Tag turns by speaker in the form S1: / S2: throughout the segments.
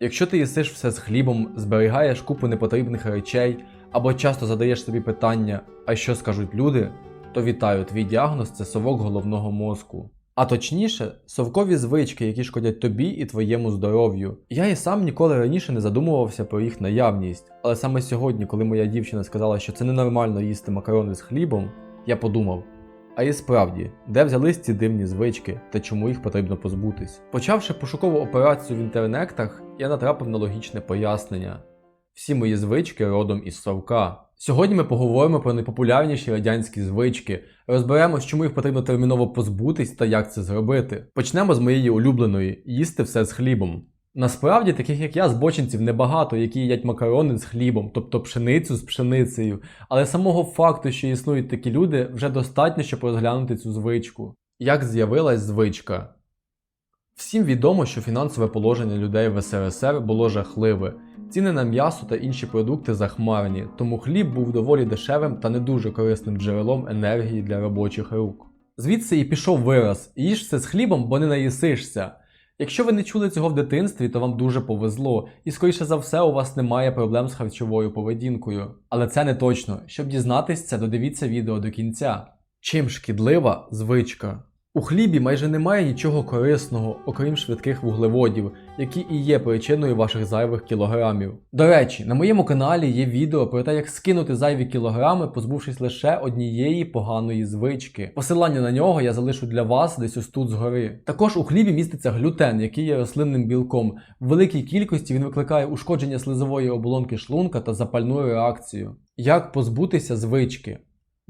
S1: Якщо ти їсиш все з хлібом, зберігаєш купу непотрібних речей або часто задаєш собі питання, а що скажуть люди, то вітаю, твій діагноз це совок головного мозку. А точніше, совкові звички, які шкодять тобі і твоєму здоров'ю. Я і сам ніколи раніше не задумувався про їх наявність, але саме сьогодні, коли моя дівчина сказала, що це ненормально їсти макарони з хлібом, я подумав. А і справді, де взялись ці дивні звички та чому їх потрібно позбутись? Почавши пошукову операцію в інтернетах, я натрапив на логічне пояснення. Всі мої звички родом із совка. Сьогодні ми поговоримо про найпопулярніші радянські звички, розберемось, чому їх потрібно терміново позбутись та як це зробити. Почнемо з моєї улюбленої їсти все з хлібом. Насправді, таких як я, збочинців небагато, які їдять макарони з хлібом, тобто пшеницю з пшеницею. Але самого факту, що існують такі люди, вже достатньо, щоб розглянути цю звичку. Як з'явилась звичка? Всім відомо, що фінансове положення людей в СРСР було жахливе. Ціни на м'ясо та інші продукти захмарні, тому хліб був доволі дешевим та не дуже корисним джерелом енергії для робочих рук. Звідси і пішов вираз: їж все з хлібом, бо не наїсишся. Якщо ви не чули цього в дитинстві, то вам дуже повезло, і скоріше за все у вас немає проблем з харчовою поведінкою. Але це не точно. Щоб дізнатись це, додивіться відео до кінця. Чим шкідлива звичка? У хлібі майже немає нічого корисного, окрім швидких вуглеводів, які і є причиною ваших зайвих кілограмів. До речі, на моєму каналі є відео про те, як скинути зайві кілограми, позбувшись лише однієї поганої звички. Посилання на нього я залишу для вас десь ось тут згори. Також у хлібі міститься глютен, який є рослинним білком. В великій кількості він викликає ушкодження слизової оболонки шлунка та запальну реакцію. Як позбутися звички?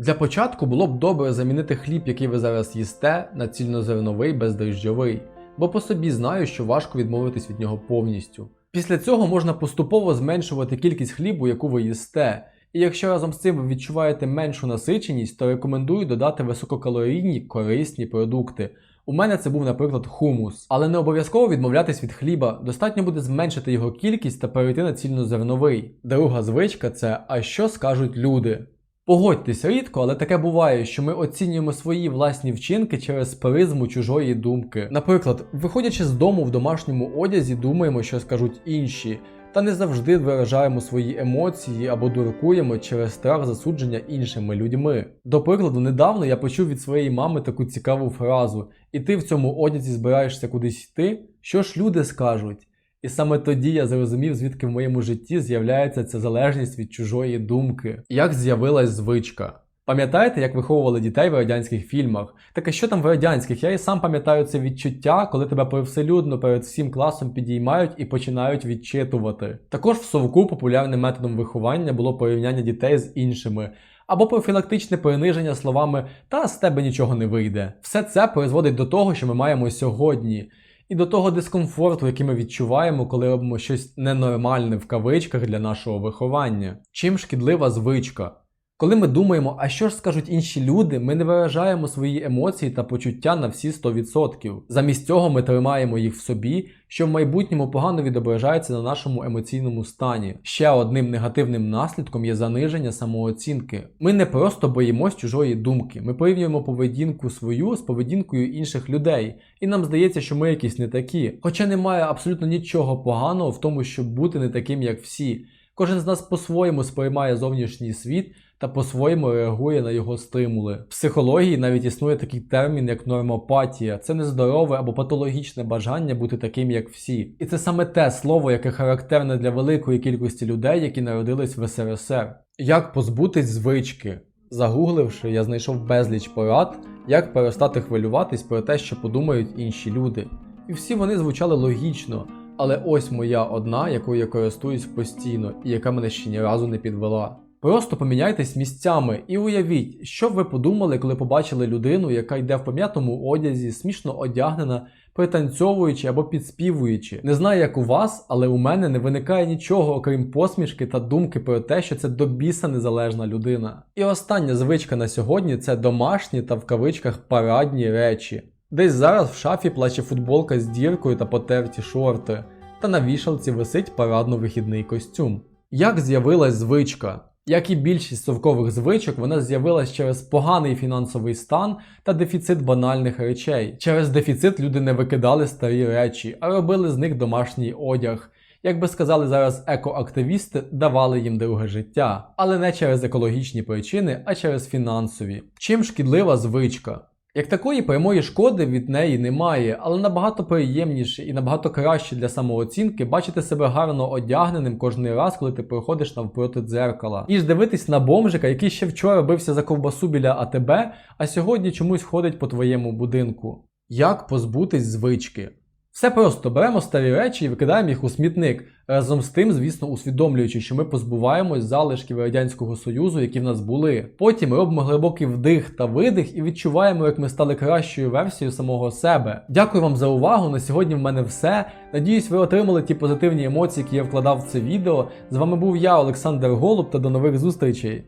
S1: Для початку було б добре замінити хліб, який ви зараз їсте, на цільнозерновий бездріжджовий, бо по собі знаю, що важко відмовитись від нього повністю. Після цього можна поступово зменшувати кількість хлібу, яку ви їсте. І якщо разом з цим ви відчуваєте меншу насиченість, то рекомендую додати висококалорійні корисні продукти. У мене це був, наприклад, хумус. Але не обов'язково відмовлятись від хліба, достатньо буде зменшити його кількість та перейти на цільнозерновий. Друга звичка це а що скажуть люди. Погодьтесь рідко, але таке буває, що ми оцінюємо свої власні вчинки через призму чужої думки. Наприклад, виходячи з дому в домашньому одязі, думаємо, що скажуть інші, та не завжди виражаємо свої емоції або дуркуємо через страх засудження іншими людьми. До прикладу, недавно я почув від своєї мами таку цікаву фразу: і ти в цьому одязі збираєшся кудись йти? Що ж люди скажуть? І саме тоді я зрозумів, звідки в моєму житті з'являється ця залежність від чужої думки. Як з'явилась звичка? Пам'ятаєте, як виховували дітей в радянських фільмах? Так а що там в радянських? Я і сам пам'ятаю це відчуття, коли тебе привселюдно перед всім класом підіймають і починають відчитувати. Також в совку популярним методом виховання було порівняння дітей з іншими. Або профілактичне приниження словами та з тебе нічого не вийде. Все це призводить до того, що ми маємо сьогодні і до того дискомфорту, який ми відчуваємо, коли робимо щось ненормальне в кавичках для нашого виховання. Чим шкідлива звичка? Коли ми думаємо, а що ж скажуть інші люди, ми не виражаємо свої емоції та почуття на всі 100%. Замість цього ми тримаємо їх в собі, що в майбутньому погано відображається на нашому емоційному стані. Ще одним негативним наслідком є заниження самооцінки. Ми не просто боїмось чужої думки, ми порівнюємо поведінку свою з поведінкою інших людей, і нам здається, що ми якісь не такі. Хоча немає абсолютно нічого поганого в тому, щоб бути не таким, як всі. Кожен з нас по-своєму сприймає зовнішній світ та по-своєму реагує на його стимули. В психології навіть існує такий термін, як нормопатія. Це нездорове або патологічне бажання бути таким, як всі. І це саме те слово, яке характерне для великої кількості людей, які народились в СРСР. Як позбутись звички? Загугливши, я знайшов безліч порад, як перестати хвилюватись про те, що подумають інші люди. І всі вони звучали логічно. Але ось моя одна, якою я користуюсь постійно, і яка мене ще ні разу не підвела. Просто поміняйтесь місцями і уявіть, що б ви подумали, коли побачили людину, яка йде в пом'ятому одязі, смішно одягнена, пританцьовуючи або підспівуючи. Не знаю, як у вас, але у мене не виникає нічого, окрім посмішки та думки про те, що це до біса незалежна людина. І остання звичка на сьогодні це домашні та в кавичках парадні речі. Десь зараз в шафі плаче футболка з діркою та потерті шорти, та на вішалці висить парадно-вихідний костюм. Як з'явилась звичка? Як і більшість совкових звичок, вона з'явилась через поганий фінансовий стан та дефіцит банальних речей. Через дефіцит люди не викидали старі речі, а робили з них домашній одяг. як би сказали зараз екоактивісти, давали їм друге життя, але не через екологічні причини, а через фінансові. Чим шкідлива звичка? Як такої прямої шкоди від неї немає, але набагато приємніше і набагато краще для самооцінки бачити себе гарно одягненим кожний раз, коли ти проходиш навпроти дзеркала, ніж дивитись на бомжика, який ще вчора бився за ковбасу біля АТБ, а сьогодні чомусь ходить по твоєму будинку. Як позбутись звички? Все просто беремо старі речі і викидаємо їх у смітник. Разом з тим, звісно, усвідомлюючи, що ми позбуваємось залишків Радянського Союзу, які в нас були. Потім робимо глибокий вдих та видих і відчуваємо, як ми стали кращою версією самого себе. Дякую вам за увагу. На сьогодні в мене все. Надіюсь, ви отримали ті позитивні емоції, які я вкладав в це відео. З вами був я, Олександр Голуб, та до нових зустрічей.